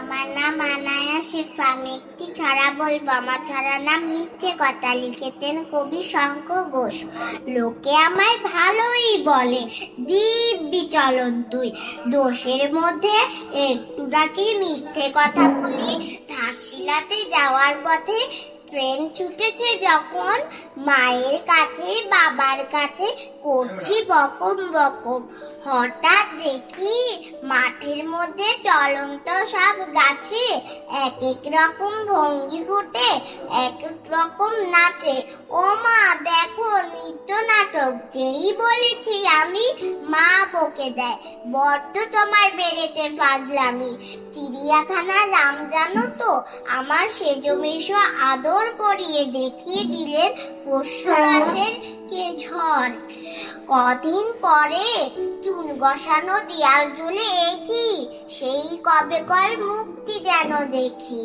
আমার নাম আনায়া শেখ আমি একটি ছড়া বলব, আমার ছাড়া নাম মিথ্যে কথা লিখেছেন কবি শঙ্কর ঘোষ। লোকে আমায় ভালোই বলে, দিব্যি চলন তুই। দোষের মধ্যে একটু নাকি মিথ্যে কথা বলি ধারশিলাতে যাওয়ার পথে ট্রেন ছুটেছে যখন মায়ের কাছে, বাবার কাছে করছি বকম বকম। হঠাৎ দেখি মাঠের মধ্যে চলন্ত সব গাছে এক এক রকম ভঙ্গি ফুটে, এক এক রকম নাচে ও মা দেখো নৃত্য নাটক যেই বলেছি আমি, মা বকে দেয়। বড্ড তোমার বেড়েতে ফাজলামি। চিড়িয়াখানার রাম জানো তো, আমার সেজো মেশো আদর করিয়ে দেখিয়ে দিলেন পোষ্যরাসের কে ঝড়। কদিন পরে চুন বসানো দেয়াল জুলে একই, সেই কবে কর মুক্তি যেন দেখি।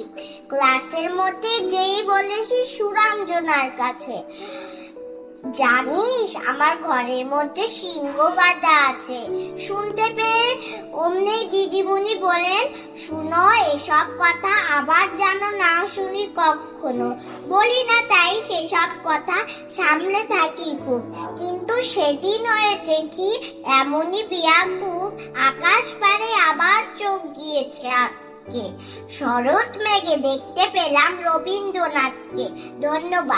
ক্লাসের মধ্যে যেই বলেছি সুরাঞ্জনার কাছে। জানিস, আমার ঘরের মধ্যে সিংহ বাঁধা আছে। শুনতে পেয়ে অমনি দিদিমণি বলেন, শুনো, এসব কথা আবার যেন না শুনি কখনো। বলি না তাই সেসব কথা সামলে থাকি খুব। কিন্তু সেদিন হয়েছে কি, এমনই বিয়াকুব আকাশ পারে আবার চোখ গিয়েছে আজকে শরৎ মেঘে দেখতে পেলাম রবীন্দ্রনাথকে। ধন্যবাদ।